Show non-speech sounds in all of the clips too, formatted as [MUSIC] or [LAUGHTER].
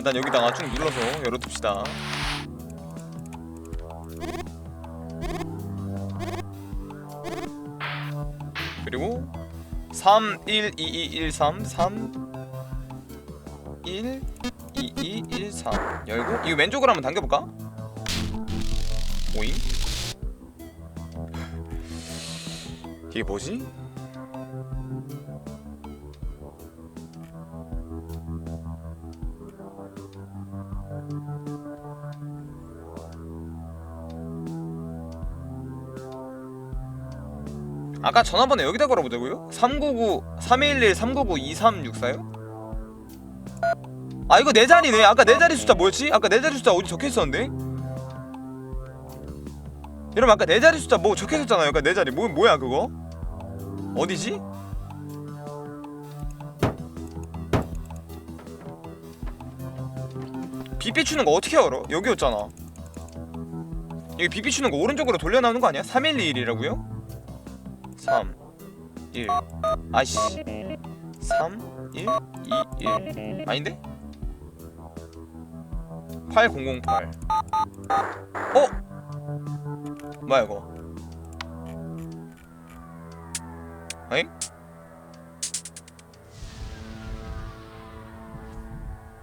일단 여기다가 쭉 눌러서 열어둡시다 그리고 3 1 2 2 1 3 3 1 2 2 1 3 열고 이거 왼쪽으로 한번 당겨볼까? 오잉? 이게 뭐지? 아까 전화번호 여기다 걸어보자고요? 399 311 399 2364요? 아 이거 내 자리네 아까 내 자리 숫자 뭐였지? 아까 내 자리 숫자 어디 적혀있었는데? 여러분 아까 내 자리 숫자 뭐 적혀있었잖아요 아까 내 자리 뭐, 뭐야 그거? 어디지? 비 비추는 거 어떻게 알아? 여기였잖아 여기 비 비추는 거 오른쪽으로 돌려 나오는 거 아니야? 3121이라고요? 3 1 아이씨 3 1 2 1 아닌데? 8008 어? 뭐야 이거 어잉?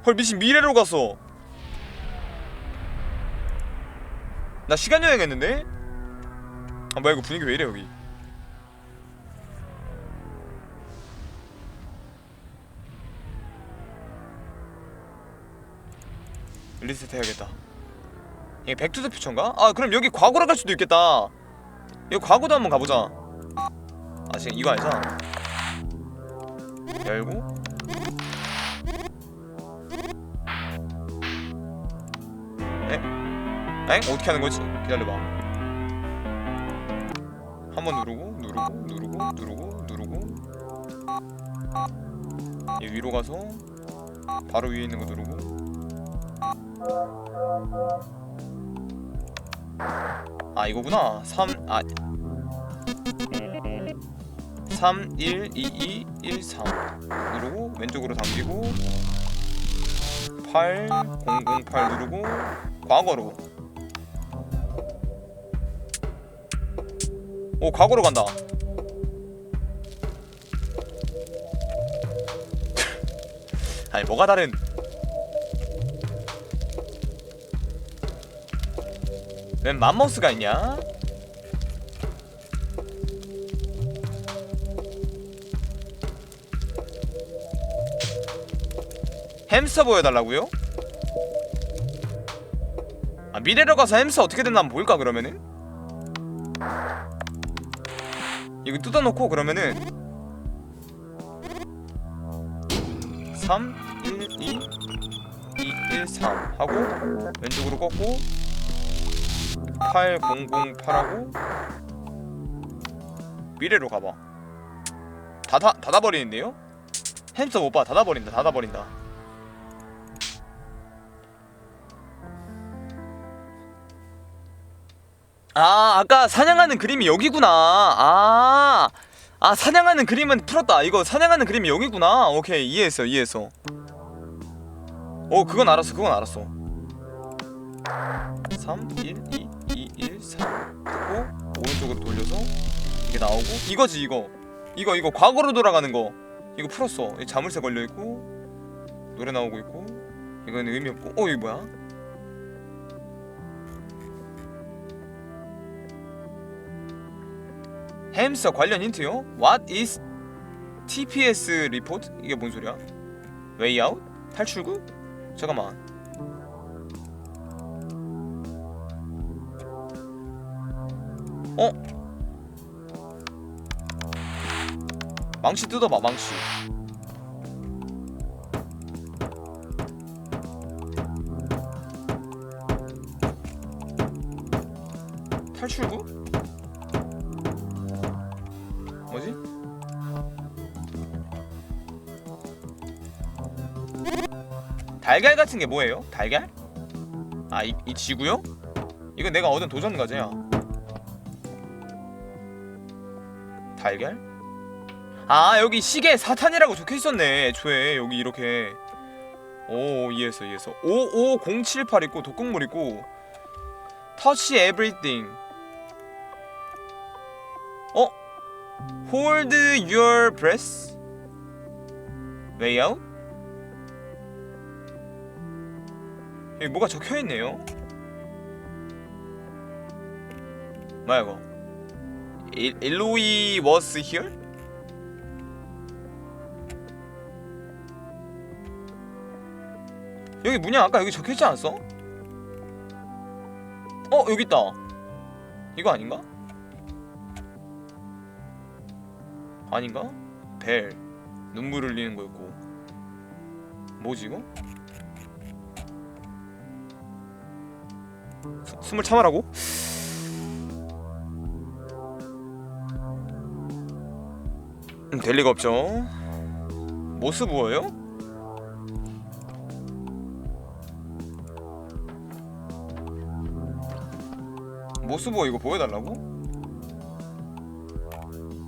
헐 미친 미래로 갔어 나 시간 여행 했는데? 아 뭐야 이거 분위기 왜 이래 여기 리셋 해야겠다 이게 백투더 퓨처인가? 아 그럼 여기 과거로 갈 수도 있겠다 여기 과거도 한번 가보자 아 지금 이거 아니잖아 열고 에? 엥? 어떻게 하는 거지? 기다려봐 한 번 누르고 누르고 누르고 누르고 누르고 얘 위로 가서 바로 위에 있는 거 누르고 아 이거구나. 3 아. 3 1 2 2 1 3 누르고 왼쪽으로 당기고 8 0 0 8 누르고 과거로. 오 과거로 간다. [LAUGHS] 아니 뭐가 다른 웬 맘모스가 있냐? 햄스터 보여달라고요? 아 미래로 가서 햄스터 어떻게 됐나 한번 볼까 그러면은? 이거 뜯어놓고 그러면은 3 1 2 2 1 3 하고 왼쪽으로 꺾고 8008하고 미래로 가봐. 닫아, 닫아버리는데요? 햄스터 못봐. 닫아버린다 닫아버린다. 아 아까 사냥하는 그림이 여기구나. 아, 아 사냥하는 그림은 풀었다. 이거 사냥하는 그림이 여기구나. 오케이 이해했어 이해했어. 어 그건 알았어 그건 알았어. 3 1 2 2 1 3 하고 오른쪽으로 돌려서 이게 나오고 이거지 이거 이거 이거 과거로 돌아가는 거 이거 풀었어 이 자물쇠 걸려 있고 노래 나오고 있고 이거는 의미 없고 어 이거 뭐야 햄스터 관련 힌트요? What is TPS 리포트? 이게 뭔 소리야? 웨이 아웃? 탈출구? 잠깐만 어? 망치 뜯어봐 망치 탈출구? 뭐지? 달걀 같은 게 뭐예요? 달걀? 아, 이, 이 지구요? 이건 내가 얻은 도전 과제야. 달걀? 아, 여기 시계 사탄이라고 적혀 있었네. 애초에 여기 이렇게. 오 이해했어 이해했어 55078 있고 독극물 있고 touch everything 어? your breath way out? 여기 뭐가 적혀있네요 뭐야 이거 일, 일로이 was here? 여기 뭐냐 아까 여기 적혀있지 않았어? 어 여기 있다 이거 아닌가? 아닌가? 벨 눈물 흘리는 거였고 뭐지 이거? 수, 숨을 참으라고? 음, 될 리가 없죠. 모스 부어요? 모스보 이거 보여달라고?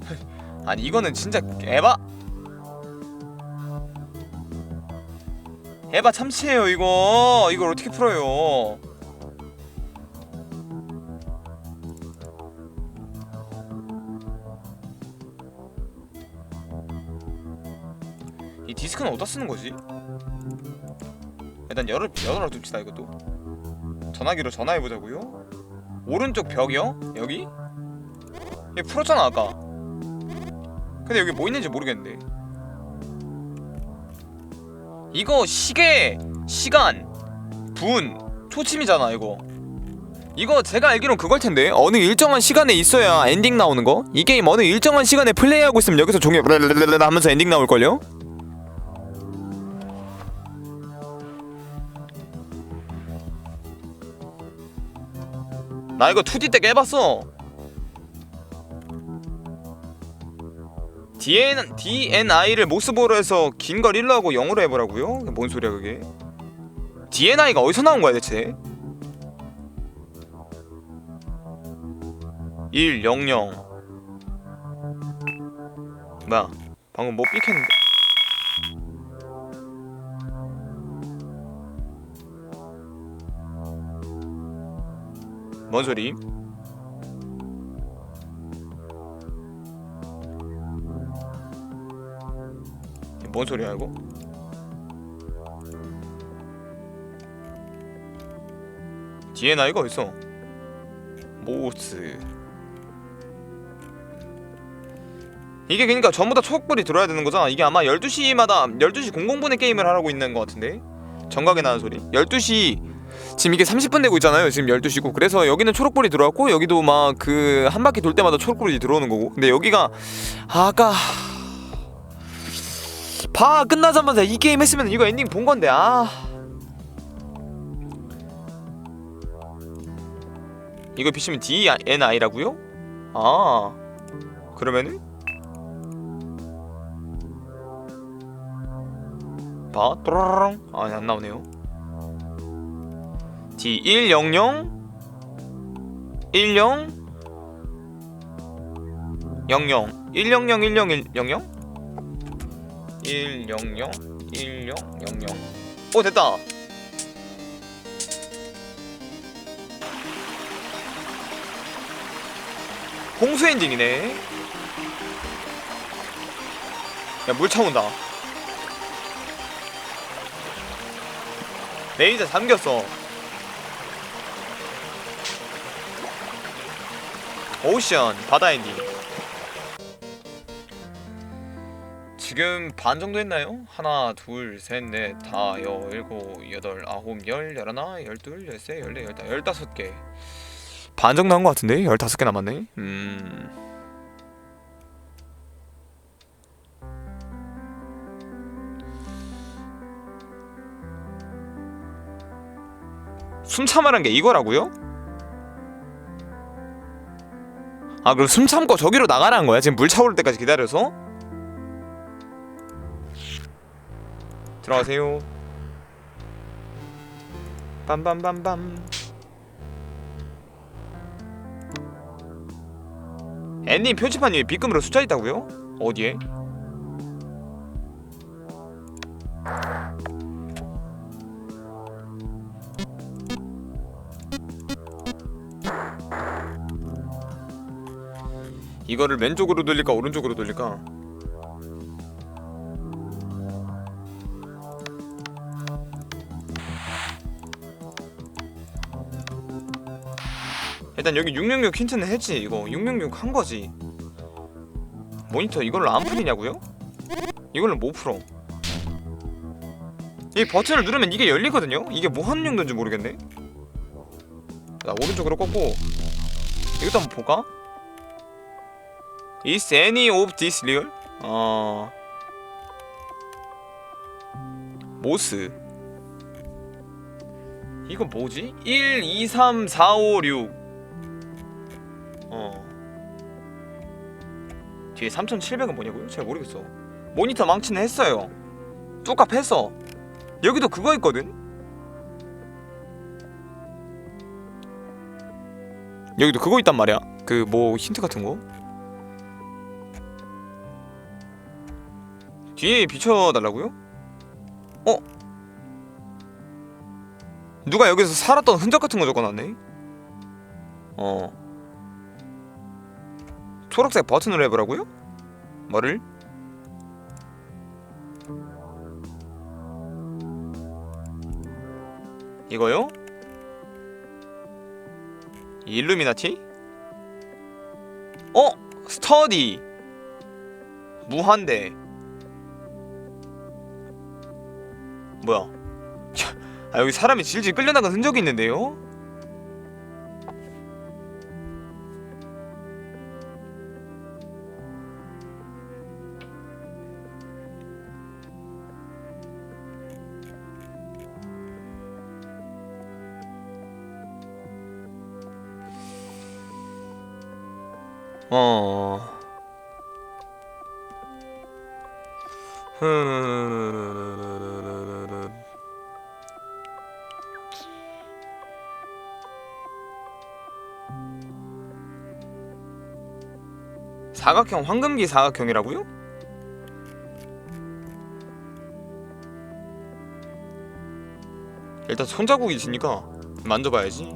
[LAUGHS] 아니 이거는 진짜 에바! 에바 참치예요 이거. 이걸 어떻게 풀어요 이 디스크는 어디다 쓰는 거지? 일단 열어 열어 둡시다 이것도 전화기로 전화해 보자고요. 오른쪽 벽이요? 여기? 얘 풀었잖아 아까 근데 여기 뭐 있는지 모르겠는데 이거 시계 시간 분 초침이잖아 이거 이거 제가 알기론 그걸 텐데 어느 일정한 시간에 있어야 엔딩 나오는 거? 이 게임 어느 일정한 시간에 플레이하고 있으면 여기서 종이 [LAUGHS] 하면서 엔딩 나올걸요? 나 이거 2D 때 깨봤어. DN, DNI를 모스보로 해서 긴 걸 1로 하고 0으로 해보라고요? 뭔 소리야 그게? DNI가 어디서 나온 거야 대체? 1, 0, 0 뭐야 방금 뭐 삑했는데 뭔 소리? 뭔 소리야 이거? 뒤에 나이가 어딨어? 모스 이게 그니까 전부 다 초록불이 들어야 되는 거잖아 이게 아마 12시마다 12시 00분에 게임을 하고 있는 것 같은데 정각에 나는 소리 12시 지금 이게 30분 되고 있잖아요. 지금 12시고. 그래서 여기는 초록불이 들어왔고 여기도 막 그 한 바퀴 돌 때마다 초록불이 들어오는 거고. 근데 여기가 아까 봐 끝나자마자 이 게임 했으면 이거 엔딩 본 건데 아 이거 비치면 D N I라고요? 아 그러면은 봐 또라랑 아니 안 나오네요. D 1 0 0 1 0 0 0 1 0 0 1 0 1 0 0 1 0 0 1 0 0 0오 됐다. 공수 엔진이네. 야 물 차온다. 레이저 잠겼어 오션 바다 엔딩 지금 반 정도 했나요? 하나 둘셋넷 다, 여, 일곱, 여덟, 아홉, 열, 열하나, 열둘, 열세, 열네, 열다, 열다섯 개반 정도 한 것 같은데? 열다섯 개 남았네 음... 숨 참으란 게 이거라고요? 아 그럼 숨 참고 저기로 나가라는 거야? 지금 물 차오를 때까지 기다려서? 들어가세요 빰빰빰빰 앤님 표지판 위에 빗금으로 숫자 있다고요? 어디에? 이거를 왼쪽으로 돌릴까 오른쪽으로 돌릴까? 일단 여기 666 힌트는 했지 이거 666 한 거지 모니터 이걸로 안 풀리냐고요? 이걸로 못 풀어 이 버튼을 누르면 이게 열리거든요? 이게 뭐 하는 용도인지 모르겠네 나 오른쪽으로 꺾고 이것도 한번 볼까? Is any of this real? 어... 모스. 이거 뭐지? 1, 2, 3, 4, 5, 6 어... 뒤에 3700은 뭐냐고요? 잘 모르겠어. 모니터 망치는 했어요. 뚜값 했어. 여기도 그거 있거든? 여기도 그거 있단 말이야. 그 뭐 힌트 같은 거 뒤에 비춰달라고요? 어? 누가 여기서 살았던 흔적 같은 거 적어놨네? 어 초록색 버튼으로 해보라고요? 뭐를? 이거요? 일루미나티? 어? 스터디 무한대 뭐야 아 여기 사람이 질질 끌려나간 흔적이 있는데요? 어. 흐 사각형 황금기 사각형이라고요? 일단 손자국이 있으니까 만져봐야지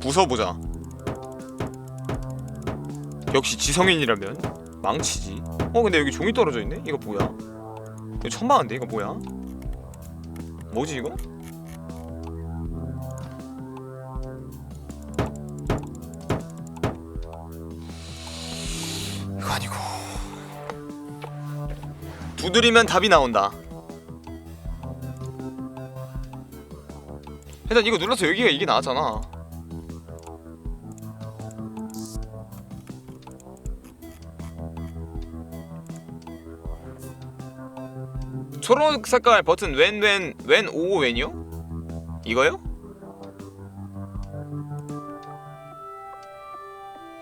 부숴보자 역시 지성인이라면 망치지 어 근데 여기 종이 떨어져 있네? 이거 뭐야? 이거 천방한데 이거 뭐야? 뭐지 이거? 이거 두드리면 답이 나온다 일단 이거 눌러서 여기가 이게 나왔잖아 초록 색깔 버튼 웬웬웬 오오 웬이요? 이거요?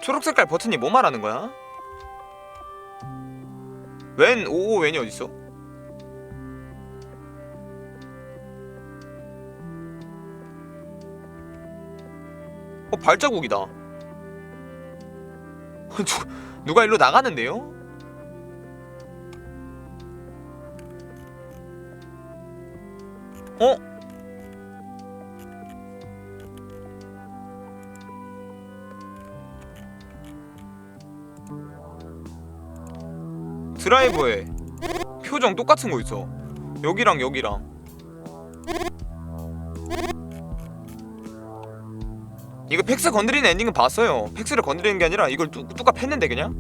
초록 색깔 버튼이 뭐 말하는 거야? 웬 오오 웬이 어딨어? 어 발자국이다 [LAUGHS] 누, 누가 일로 나가는데요? 어? 드라이버에 표정 똑같은 거 있어. 여기랑 여기랑. 이거 팩스 건드리는 엔딩은 봤어요. 팩스를 건드리는 게 아니라 이걸 뚝, 뚝갑 했는데 그냥.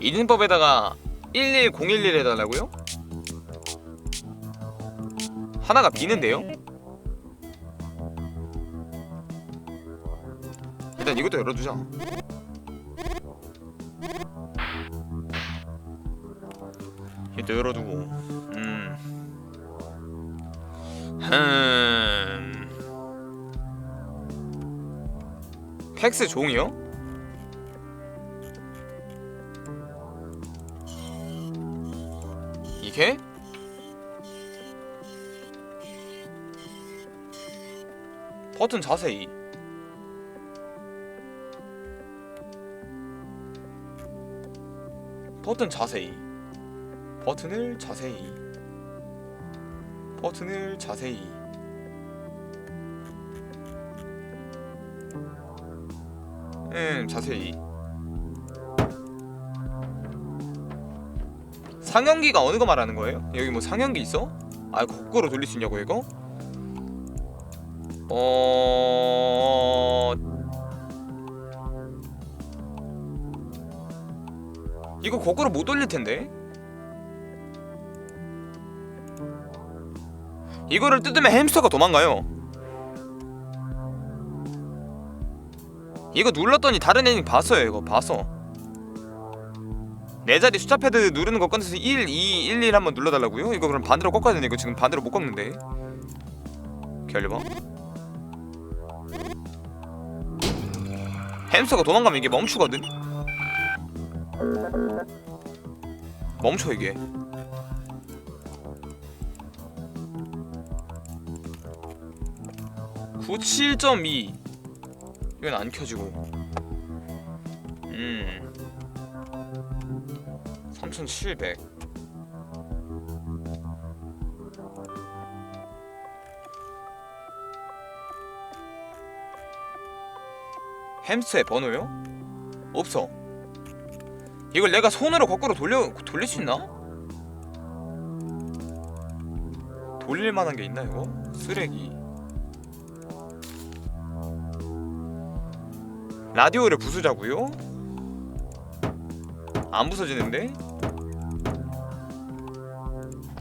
이진법에다가 11011 해달라고요? 하나가 비는데요? 일단 이것도 열어두자 이것도 열어두고 음 흠... 팩스 종이요? 이게? 버튼 자세히 버튼 자세히 버튼을 자세히 버튼을 자세히 음 자세히 상영기가 어느 거 말하는 거예요? 여기 뭐 상영기 있어? 아 거꾸로 돌릴 수 있냐고 이거? 어... 이거 거꾸로 못 돌릴 텐데. 이거를 뜯으면 햄스터가 도망가요. 이거 눌렀더니 다른 애니 봤어요. 이거 봤어. 네 자리 숫자 패드 누르는 거 꺼내서 1, 2, 1, 1 한번 눌러달라고요? 이거 그럼 반대로 꺾어야 되네. 이거 지금 반대로 못 꺾는데. 기다려봐. 햄스터가 도망가면 이게 멈추거든. 멈춰 이게. (97.2) 이건 안 켜지고 음 (3700) 햄스터의 번호요? 없어 이걸 내가 손으로 거꾸로 돌려 돌릴 수 있나? 돌릴 만한 게 있나 이거? 쓰레기. 라디오를 부수자고요? 안 부서지는데?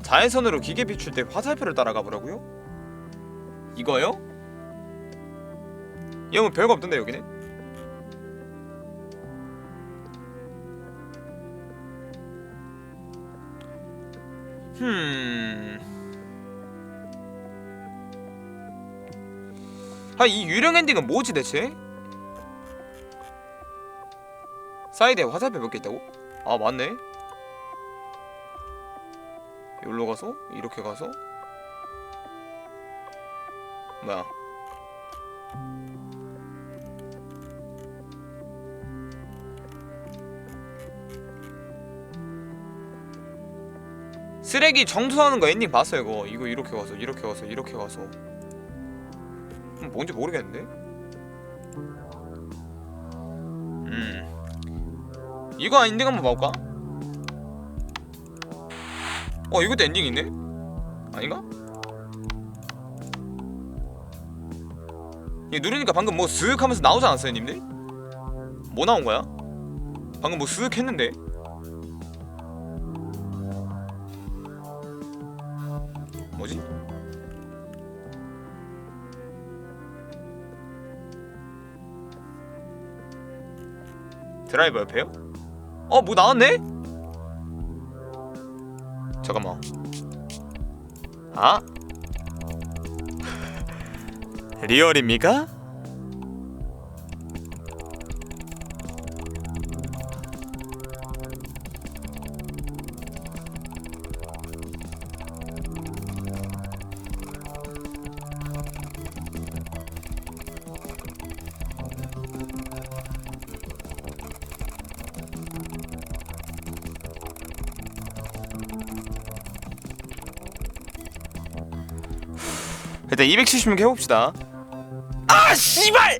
자외선으로 기계 비출 때 화살표를 따라가 보라고요? 이거요? 이거 뭐 별거 없던데 여기는? 흠. 아, 이 유령 엔딩은 뭐지 대체? 사이드에 화살표 몇 개 있다고? 아, 맞네. 여기로 가서 이렇게 가서 뭐야? 쓰레기 청소하는 거 엔딩 봤어요 이거 이거 이렇게 가서 이렇게 가서 이렇게 가서 음, 뭔지 모르겠는데 음 이거 엔딩 한번 봐볼까? 어 이것도 엔딩인데? 아닌가? 이거 누르니까 방금 뭐쓱 하면서 나오지 않았어요 님들? 뭐 나온 거야? 방금 뭐쓱 했는데 드라이버 옆에요? 어, 뭐 나왔네? 잠깐만. 아? [LAUGHS] 리얼입니까? 일단 276 해봅시다. 아 씨발!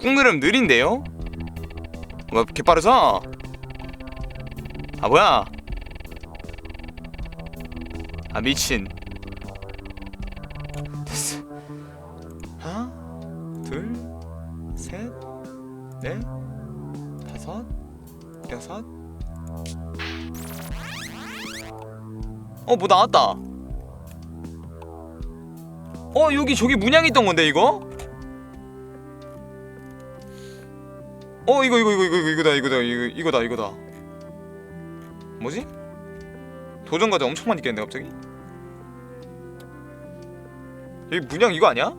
꾹누름 느린데요? 뭐 개빠르죠? 아 뭐야? 아 미친 됐어 하나 둘셋넷 다섯 여섯 어 뭐 나왔다 어 여기 저기 문양 있던 건데 이거? 어 이거 이거 이거 이거 이거다 이거다 이거 이거다 이거다 뭐지? 도전 과제 엄청 많이 깼는데 갑자기? 여기 문양 이거 아니야?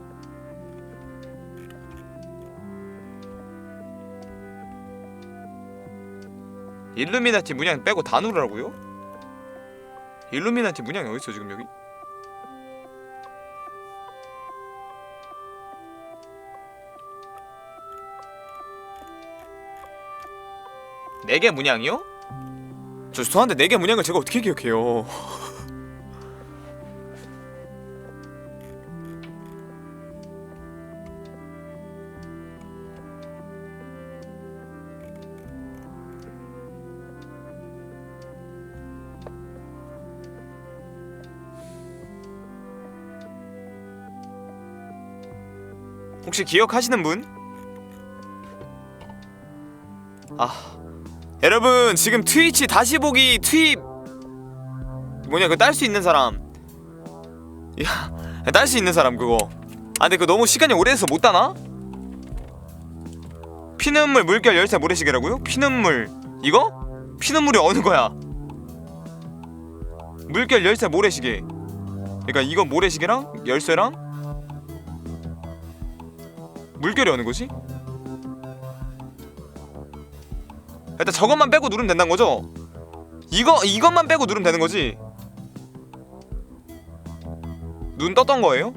일루미나티 문양 빼고 다 누르라고요? 일루미나티 문양이 어딨어 지금 여기? 네 개 문양이요? 저 죄송한데 네 개 문양을 제가 어떻게 기억해요? 혹시 기억하시는 분? 아 여러분 지금 트위치 다시 보기 트윗 뭐냐 그거 딸 수 있는 사람 야딸 수 있는 사람 그거 아 근데 그거 너무 시간이 오래돼서 못 따나? 피눈물 물결 열쇠 모래시계라고요? 피눈물 이거? 피눈물이 어느 거야? 물결 열쇠 모래시계 그러니까 이거 모래시계랑 열쇠랑 물결이 어느 거지? 일단 저것만 빼고 누르면 된다는 거죠? 이거 이것만 빼고 누르면 되는 거지? 눈 떴던 거예요?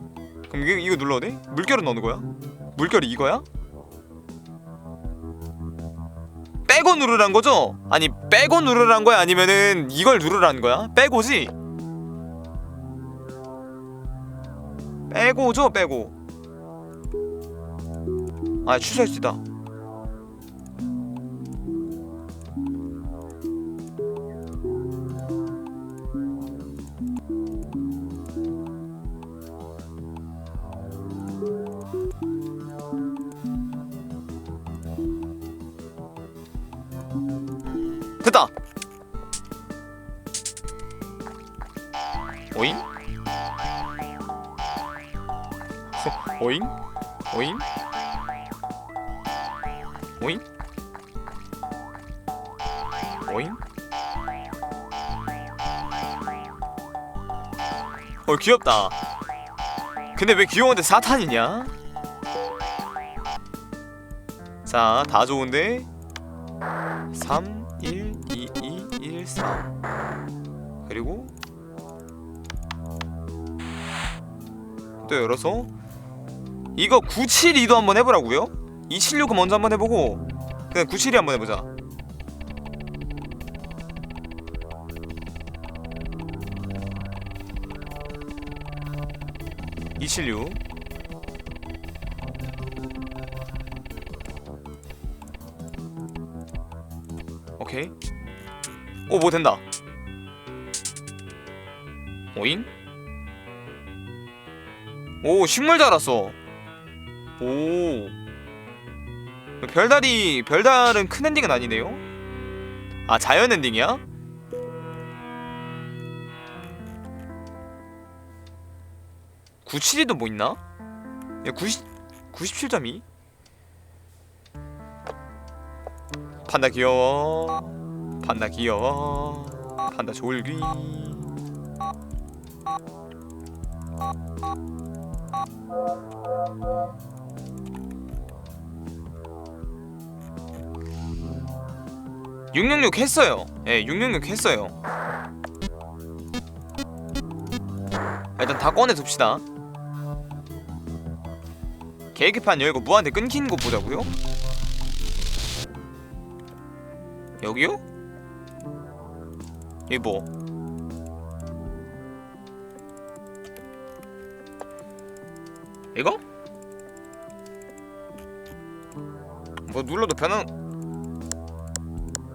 그럼 이거, 이거 눌러도 돼? 물결은 어느 거야? 물결이 이거야? 빼고 누르란 거죠? 아니 빼고 누르란 거야 아니면은 이걸 누르라는 거야? 빼고지? 빼고죠 빼고 아 취소할 수 있다 됐다 오잉? 오잉? 오잉? 오잉? 오잉? 어 귀엽다 근데 왜 귀여운데 사탄이냐? 자, 다 좋은데 3, 또 열어서 이거 972도 한번 해보라고요? 276은 먼저 한번 해보고 그냥 972 한번 해보자. (276) 오케이. 오뭐 된다. 오잉? 오 식물 자랐어. 오. 별달이 별달은 큰 엔딩은 아니네요? 아 자연 엔딩이야? (972도) 뭐 있나? 야 (90) (97.2) 판다 귀여워. 판다 귀여워. 판다 졸귀 (666) 했어요 예 (666) 했어요 일단 다 꺼내 둡시다 계기판 열고 무한대 끊긴 곳 보자고요 여기요? 여기 뭐? 이거? 뭐 눌러도 변한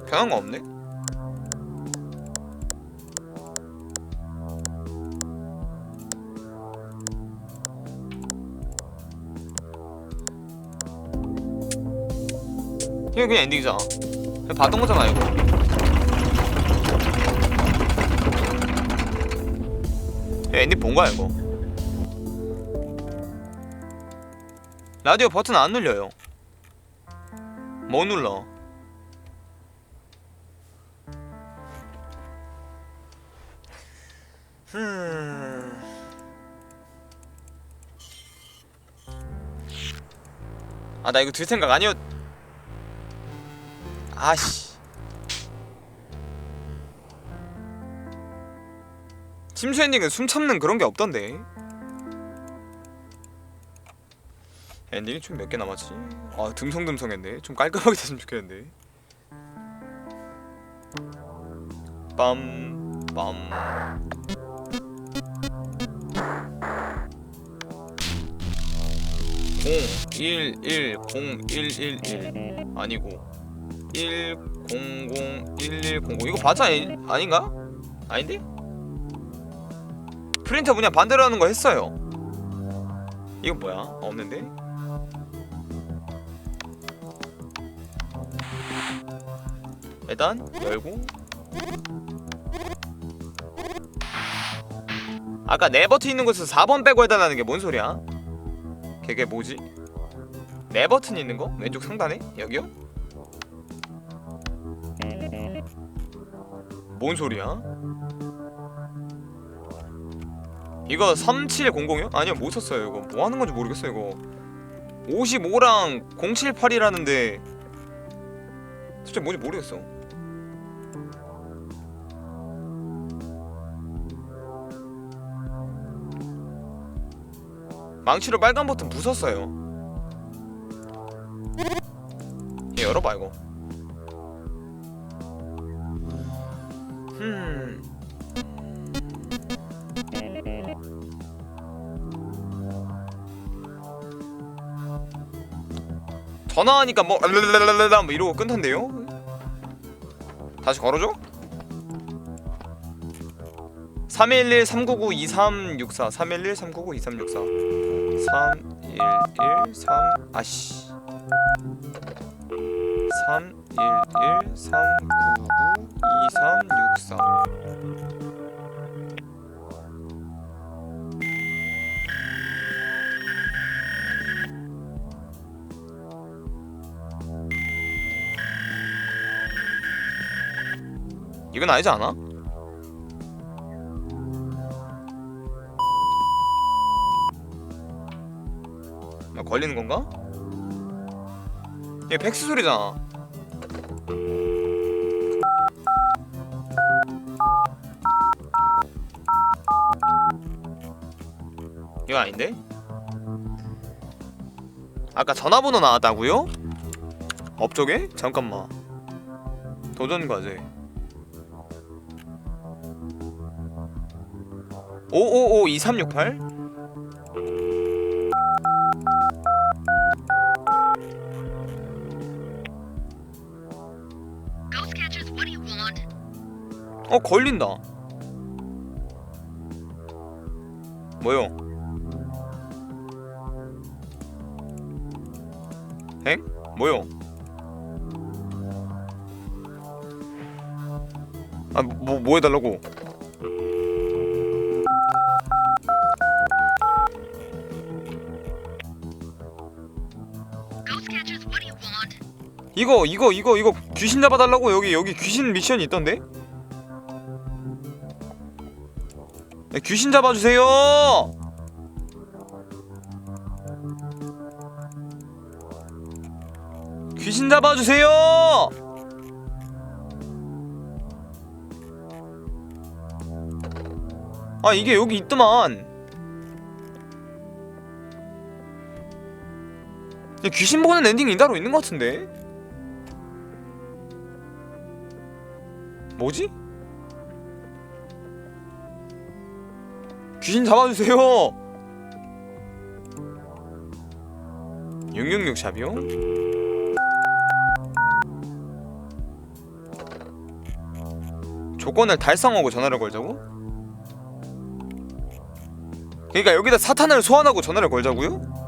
변한 거 없네? 이거 그냥 엔딩이잖아 그냥 봤던 거잖아 이거 엔딩 본 거야 이거 라디오 버튼 안 눌려요. 뭐 눌러? 흠... 아나 이거 들 생각 아니었 아씨. 침수 엔딩은 숨 참는 그런 게 없던데 엔딩이 좀몇개 남았지? 아 듬성듬성했네 좀 깔끔하게 됐으면 좋겠는데 빰빰 0 1 1 0 1 1 1 아니고 1 0 0 1 1 0 0 이거 아니, 아닌가? 아닌데? 프린터 그냥 반대로 하는 거 했어요 이건 뭐야? 없는데? 일단 열고 아까 네 버튼 있는 곳에서 4번 빼고 해달라는 게 뭔 소리야? 걔게 뭐지? 네 버튼 있는 거? 왼쪽 상단에? 여기요? 뭔 소리야? 이거 3700이요? 아니요 못 썼어요 이거 뭐 하는 건지 모르겠어요 이거 55랑 078이라는데 진짜 뭔지 모르겠어 망치로 빨간 버튼 부쉈어요 얘 열어봐 이거 흠 전화하니까 뭐 랄랄랄랄라 뭐 이러고 끊던데요? 다시 걸어줘? 311 399 2364 311 399 2364 311 3 아씨 311 399 2364 이건 아니지 않아? 걸리는 건가? 얘 팩스 소리잖아. 이거 아닌데? 아까 전화번호 나왔다고요? 업적에? 잠깐만. 도전 과제. 555 2368? 어 걸린다. 뭐요? 엥? 뭐요? 아 뭐 뭐 해달라고? You want? 이거 이거 이거 이거 귀신 잡아달라고 여기 여기 귀신 미션이 있던데? 네, 귀신 잡아주세요. 귀신 잡아주세요. 아 이게 여기 있더만. 이 귀신 보는 엔딩이 따로 있는 것 같은데? 뭐지? 귀신 잡아주세요. 666 샵이요? 조건을 달성하고 전화를 걸자고? 그러니까 여기다 사탄을 소환하고 전화를 걸자고요?